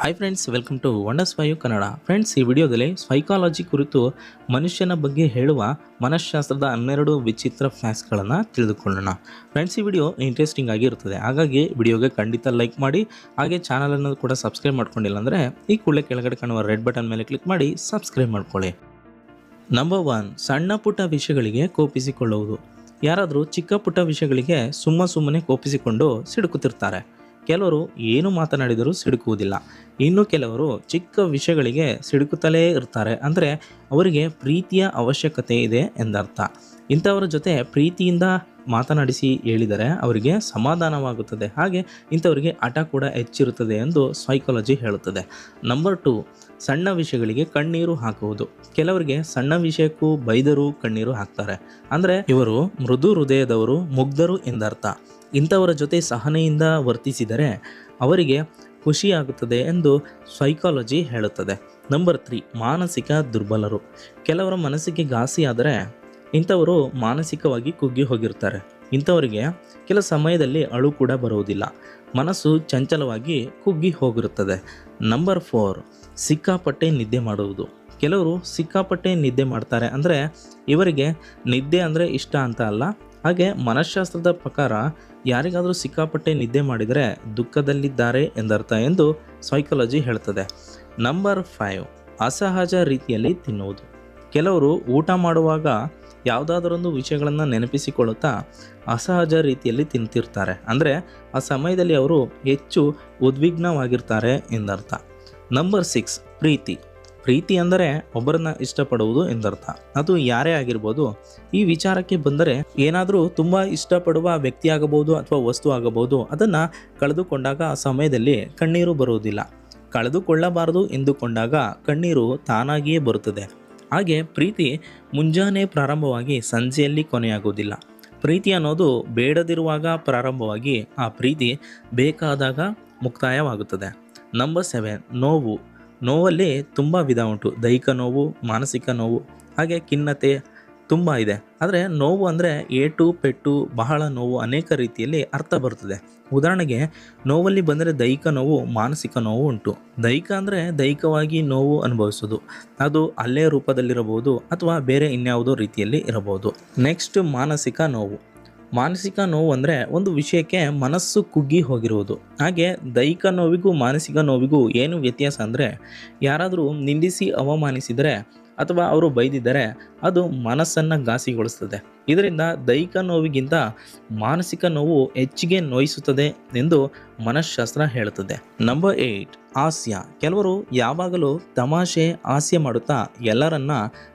Hi friends welcome to wonders five Kannada friends ಈ ವಿಡಿಯೋದಲ್ಲಿ psychology ಕುರಿತು ಮನುಷ್ಯನ ಬಗ್ಗೆ ಹೇಳುವ ಮನಃಶಾಸ್ತ್ರದ ಹನ್ನೆರಡು ವಿಚಿತ್ರ ಫ್ಯಾಕ್ಟ್ಸ್ಗಳನ್ನು ತಿಳಿದುಕೊಳ್ಳೋಣ. ಫ್ರೆಂಡ್ಸ್ ಈ ವಿಡಿಯೋ ಇಂಟ್ರೆಸ್ಟಿಂಗ್ ಆಗಿರುತ್ತದೆ ಹಾಗಾಗಿ ವಿಡಿಯೋಗೆ ಖಂಡಿತ ಲೈಕ್ ಮಾಡಿ, ಹಾಗೆ ಚಾನಲನ್ನು ಕೂಡ ಸಬ್ಸ್ಕ್ರೈಬ್ ಮಾಡ್ಕೊಂಡಿಲ್ಲ ಅಂದರೆ ಈ ಕೂಡಲೇ ಕೆಳಗಡೆ ಕಾಣುವ ರೆಡ್ ಬಟನ್ ಮೇಲೆ ಕ್ಲಿಕ್ ಮಾಡಿ ಸಬ್ಸ್ಕ್ರೈಬ್ ಮಾಡ್ಕೊಳ್ಳಿ. ನಂಬರ್ ಒನ್ ಸಣ್ಣ ಪುಟ್ಟ ವಿಷಯಗಳಿಗೆ ಕೋಪಿಸಿಕೊಳ್ಳುವುದು. ಯಾರಾದರೂ ಚಿಕ್ಕ ಪುಟ್ಟ ವಿಷಯಗಳಿಗೆ ಸುಮ್ಮ ಸುಮ್ಮನೆ ಕೋಪಿಸಿಕೊಂಡು ಸಿಡುಕುತ್ತಿರ್ತಾರೆ. ಕೆಲವರು ಏನು ಮಾತನಾಡಿದರೂ ಸಿಡುಕುವುದಿಲ್ಲ. ಇನ್ನು ಕೆಲವರು ಚಿಕ್ಕ ವಿಷಯಗಳಿಗೆ ಸಿಡುಕುತ್ತಲೇ ಇರ್ತಾರೆ. ಅಂದರೆ ಅವರಿಗೆ ಪ್ರೀತಿಯ ಅವಶ್ಯಕತೆ ಇದೆ ಎಂದರ್ಥ. ಇಂಥವರ ಜೊತೆ ಪ್ರೀತಿಯಿಂದ ಮಾತನಾಡಿಸಿ ಹೇಳಿದರೆ ಅವರಿಗೆ ಸಮಾಧಾನವಾಗುತ್ತದೆ. ಹಾಗೆ ಇಂಥವರಿಗೆ ಹಠ ಕೂಡ ಹೆಚ್ಚಿರುತ್ತದೆ ಎಂದು ಸೈಕಾಲಜಿ ಹೇಳುತ್ತದೆ. ನಂಬರ್ ಟು ಸಣ್ಣ ವಿಷಯಗಳಿಗೆ ಕಣ್ಣೀರು ಹಾಕುವುದು. ಕೆಲವರಿಗೆ ಸಣ್ಣ ವಿಷಯಕ್ಕೂ ಬೈದರೂ ಕಣ್ಣೀರು ಹಾಕ್ತಾರೆ. ಅಂದರೆ ಇವರು ಮೃದು ಹೃದಯದವರು, ಮುಗ್ಧರು ಎಂದರ್ಥ. ಇಂಥವರ ಜೊತೆ ಸಹನೆಯಿಂದ ವರ್ತಿಸಿದರೆ ಅವರಿಗೆ ಖುಷಿಯಾಗುತ್ತದೆ ಎಂದು ಸೈಕಾಲಜಿ ಹೇಳುತ್ತದೆ. ನಂಬರ್ ತ್ರೀ ಮಾನಸಿಕ ದುರ್ಬಲರು. ಕೆಲವರ ಮನಸ್ಸಿಗೆ ಘಾಸಿಯಾದರೆ ಇಂಥವರು ಮಾನಸಿಕವಾಗಿ ಕುಗ್ಗಿ ಹೋಗಿರ್ತಾರೆ ಇಂಥವರಿಗೆ ಕೆಲ ಸಮಯದಲ್ಲಿ ಅಳು ಕೂಡ ಬರುವುದಿಲ್ಲ. ಮನಸ್ಸು ಚಂಚಲವಾಗಿ ಕುಗ್ಗಿ ಹೋಗಿರುತ್ತದೆ. ನಂಬರ್ ಫೋರ್ ಸಿಕ್ಕಾಪಟ್ಟೆ ನಿದ್ದೆ ಮಾಡುವುದು. ಕೆಲವರು ಸಿಕ್ಕಾಪಟ್ಟೆ ನಿದ್ದೆ ಮಾಡ್ತಾರೆ ಅಂದರೆ ಇವರಿಗೆ ನಿದ್ದೆ ಅಂದರೆ ಇಷ್ಟ ಅಂತ ಅಲ್ಲ. ಹಾಗೆ ಮನಃಶಾಸ್ತ್ರದ ಪ್ರಕಾರ ಯಾರಿಗಾದರೂ ಸಿಕ್ಕಾಪಟ್ಟೆ ನಿದ್ದೆ ಮಾಡಿದರೆ ದುಃಖದಲ್ಲಿದ್ದಾರೆ ಎಂದರ್ಥ ಎಂದು ಸೈಕಾಲಜಿ ಹೇಳ್ತದೆ. ನಂಬರ್ ಫೈವ್ ಅಸಹಜ ರೀತಿಯಲ್ಲಿ ತಿನ್ನುವುದು. ಕೆಲವರು ಊಟ ಮಾಡುವಾಗ ಯಾವುದಾದರೊಂದು ವಿಷಯಗಳನ್ನು ನೆನಪಿಸಿಕೊಳ್ಳುತ್ತಾ ಅಸಹಜ ರೀತಿಯಲ್ಲಿ ತಿಂತಿರ್ತಾರೆ. ಅಂದರೆ ಆ ಸಮಯದಲ್ಲಿ ಅವರು ಹೆಚ್ಚು ಉದ್ವಿಗ್ನವಾಗಿರ್ತಾರೆ ಎಂದರ್ಥ. ನಂಬರ್ ಸಿಕ್ಸ್ ಪ್ರೀತಿ. ಪ್ರೀತಿ ಅಂದರೆ ಒಬ್ಬರನ್ನ ಇಷ್ಟಪಡುವುದು ಎಂದರ್ಥ. ಅದು ಯಾರೇ ಆಗಿರ್ಬೋದು, ಈ ವಿಚಾರಕ್ಕೆ ಬಂದರೆ ಏನಾದರೂ ತುಂಬ ಇಷ್ಟಪಡುವ ವ್ಯಕ್ತಿ ಆಗಬಹುದು ಅಥವಾ ವಸ್ತು ಆಗಬಹುದು, ಅದನ್ನು ಕಳೆದುಕೊಂಡಾಗ ಆ ಸಮಯದಲ್ಲಿ ಕಣ್ಣೀರು ಬರುವುದಿಲ್ಲ. ಕಳೆದುಕೊಳ್ಳಬಾರದು ಎಂದುಕೊಂಡಾಗ ಕಣ್ಣೀರು ತಾನಾಗಿಯೇ ಬರುತ್ತದೆ. ಹಾಗೆ ಪ್ರೀತಿ ಮುಂಜಾನೆ ಪ್ರಾರಂಭವಾಗಿ ಸಂಜೆಯಲ್ಲಿ ಕೊನೆಯಾಗುವುದಿಲ್ಲ. ಪ್ರೀತಿ ಅನ್ನೋದು ಬೇಡದಿರುವಾಗ ಪ್ರಾರಂಭವಾಗಿ ಆ ಪ್ರೀತಿ ಬೇಕಾದಾಗ ಮುಕ್ತಾಯವಾಗುತ್ತದೆ. ನಂಬರ್ ಸೆವೆನ್ ನೋವು. ನೋವಲ್ಲಿ ತುಂಬ ವಿಧ ಉಂಟು. ದೈಹಿಕ ನೋವು, ಮಾನಸಿಕ ನೋವು, ಹಾಗೆ ಖಿನ್ನತೆ ತುಂಬ ಇದೆ. ಆದರೆ ನೋವು ಅಂದರೆ ಏಟು, ಪೆಟ್ಟು, ಬಹಳ ನೋವು ಅನೇಕ ರೀತಿಯಲ್ಲಿ ಅರ್ಥ ಬರ್ತದೆ. ಉದಾಹರಣೆಗೆ ನೋವಲ್ಲಿ ಬಂದರೆ ದೈಹಿಕ ನೋವು, ಮಾನಸಿಕ ನೋವು ಉಂಟು. ದೈಹಿಕ ಅಂದರೆ ದೈಹಿಕವಾಗಿ ನೋವು ಅನುಭವಿಸೋದು. ಅದು ಅಲ್ಲೇ ರೂಪದಲ್ಲಿರಬಹುದು ಅಥವಾ ಬೇರೆ ಇನ್ಯಾವುದೋ ರೀತಿಯಲ್ಲಿ ಇರಬಹುದು. ನೆಕ್ಸ್ಟ್ ಮಾನಸಿಕ ನೋವು. ಮಾನಸಿಕ ನೋವು ಅಂದರೆ ಒಂದು ವಿಷಯಕ್ಕೆ ಮನಸ್ಸು ಕುಗ್ಗಿ ಹೋಗಿರುವುದು. ಹಾಗೆ ದೈಹಿಕ ನೋವಿಗೂ ಮಾನಸಿಕ ನೋವಿಗೂ ಏನು ವ್ಯತ್ಯಾಸ ಅಂದರೆ ಯಾರಾದರೂ ನಿಂದಿಸಿ ಅವಮಾನಿಸಿದರೆ ಅಥವಾ ಅವರು ಬೈದಿದ್ದರೆ ಅದು ಮನಸ್ಸನ್ನು ಘಾಸಿಗೊಳಿಸ್ತದೆ. ಇದರಿಂದ ದೈಹಿಕ ನೋವಿಗಿಂತ ಮಾನಸಿಕ ನೋವು ಹೆಚ್ಚಿಗೆ ನೋಯಿಸುತ್ತದೆ ಎಂದು ಮನಃಶಾಸ್ತ್ರ ಹೇಳುತ್ತದೆ. ನಂಬರ್ ಏಯ್ಟ್ ಹಾಸ್ಯ ಕೆಲವರು ಯಾವಾಗಲೂ ತಮಾಷೆ ಹಾಸ್ಯ ಮಾಡುತ್ತಾ ಎಲ್ಲರನ್ನ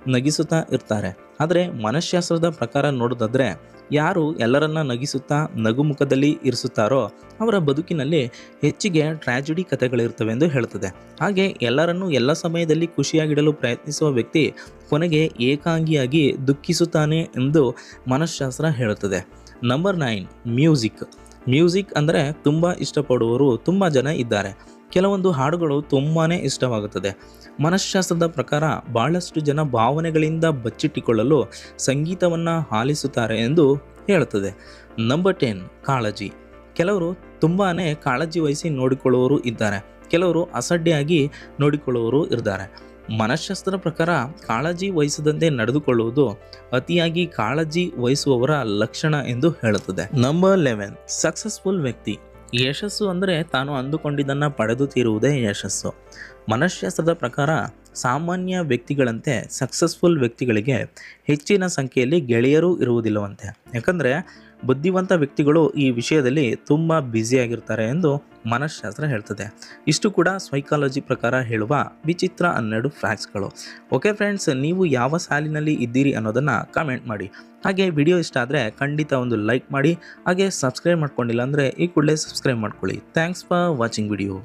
ನಗಿಸುತ್ತಾ ಇರ್ತಾರೆ. ಆದರೆ ಮನಃಶಾಸ್ತ್ರದ ಪ್ರಕಾರ ನೋಡೋದಾದ್ರೆ, ಯಾರು ಎಲ್ಲರನ್ನ ನಗಿಸುತ್ತಾ ನಗುಮುಖದಲ್ಲಿ ಇರಿಸುತ್ತಾರೋ ಅವರ ಬದುಕಿನಲ್ಲಿ ಹೆಚ್ಚಿಗೆ ಟ್ರ್ಯಾಜಿಡಿ ಕಥೆಗಳಿರ್ತವೆ ಎಂದು ಹೇಳುತ್ತದೆ. ಹಾಗೆ ಎಲ್ಲರನ್ನೂ ಎಲ್ಲ ಸಮಯದಲ್ಲಿ ಖುಷಿಯಾಗಿಡಲು ಪ್ರಯತ್ನಿಸುವ ವ್ಯಕ್ತಿ ಕೊನೆಗೆ ಏಕಾಂಗಿಯಾಗಿ ದುಃಖಿಸುತ್ತಾನೆ ಎಂದು ಮನಃಶಾಸ್ತ್ರ ಹೇಳುತ್ತದೆ. ನಂಬರ್ ನೈನ್ ಮ್ಯೂಸಿಕ್ ಮ್ಯೂಸಿಕ್ ಅಂದರೆ ತುಂಬ ಇಷ್ಟಪಡುವವರು ತುಂಬ ಜನ ಇದ್ದಾರೆ. ಕೆಲವೊಂದು ಹಾಡುಗಳು ತುಂಬಾ ಇಷ್ಟವಾಗುತ್ತದೆ. ಮನಃಶಾಸ್ತ್ರದ ಪ್ರಕಾರ ಬಹಳಷ್ಟು ಜನ ಭಾವನೆಗಳಿಂದ ಬಚ್ಚಿಟ್ಟಿಕೊಳ್ಳಲು ಸಂಗೀತವನ್ನು ಆಲಿಸುತ್ತಾರೆ ಎಂದು ಹೇಳುತ್ತದೆ. ನಂಬರ್ ಟೆನ್ ಕಾಳಜಿ. ಕೆಲವರು ತುಂಬಾ ಕಾಳಜಿ ವಹಿಸಿ ನೋಡಿಕೊಳ್ಳುವವರು ಇದ್ದಾರೆ. ಕೆಲವರು ಅಸಡ್ಡೆಯಾಗಿ ನೋಡಿಕೊಳ್ಳುವವರು ಇದ್ದಾರೆ. ಮನಃಶಾಸ್ತ್ರದ ಪ್ರಕಾರ ಕಾಳಜಿ ವಹಿಸದಂತೆ ನಡೆದುಕೊಳ್ಳುವುದು ಅತಿಯಾಗಿ ಕಾಳಜಿ ವಹಿಸುವವರ ಲಕ್ಷಣ ಎಂದು ಹೇಳುತ್ತದೆ. ನಂಬರ್ ಲೆವೆನ್ ಸಕ್ಸಸ್ಫುಲ್ ವ್ಯಕ್ತಿ. ಯಶಸ್ಸು ಅಂದರೆ ತಾನು ಅಂದುಕೊಂಡಿದ್ದನ್ನು ಪಡೆದು ತೀರುವುದೇ ಯಶಸ್ಸು. ಮನಃಶಾಸ್ತ್ರದ ಪ್ರಕಾರ ಸಾಮಾನ್ಯ ವ್ಯಕ್ತಿಗಳಂತೆ ಸಕ್ಸಸ್ಫುಲ್ ವ್ಯಕ್ತಿಗಳಿಗೆ ಹೆಚ್ಚಿನ ಸಂಖ್ಯೆಯಲ್ಲಿ ಗೆಳೆಯರು ಇರುವುದಿಲ್ಲವಂತೆ. ಯಾಕಂದರೆ ಬುದ್ಧಿವಂತ ವ್ಯಕ್ತಿಗಳು ಈ ವಿಷಯದಲ್ಲಿ ತುಂಬ ಬ್ಯುಸಿಯಾಗಿರ್ತಾರೆ ಎಂದು ಮನಃಶಾಸ್ತ್ರ ಹೇಳ್ತದೆ. ಇಷ್ಟು ಕೂಡ ಸೈಕಾಲಜಿ ಪ್ರಕಾರ ಹೇಳುವ ವಿಚಿತ್ರ ಹನ್ನೆರಡು ಫ್ಯಾಕ್ಟ್ಸ್ಗಳು ಓಕೆ ಫ್ರೆಂಡ್ಸ್ ನೀವು ಯಾವ ಸಾಲಿನಲ್ಲಿ ಇದ್ದೀರಿ ಅನ್ನೋದನ್ನು ಕಮೆಂಟ್ ಮಾಡಿ. ಹಾಗೆ ವಿಡಿಯೋ ಇಷ್ಟ ಆದರೆ ಖಂಡಿತ ಒಂದು ಲೈಕ್ ಮಾಡಿ, ಹಾಗೆ ಸಬ್ಸ್ಕ್ರೈಬ್ ಮಾಡ್ಕೊಂಡಿಲ್ಲ ಅಂದರೆ ಈ ಕೂಡಲೇ ಸಬ್ಸ್ಕ್ರೈಬ್ ಮಾಡ್ಕೊಳ್ಳಿ. Thanks for watching video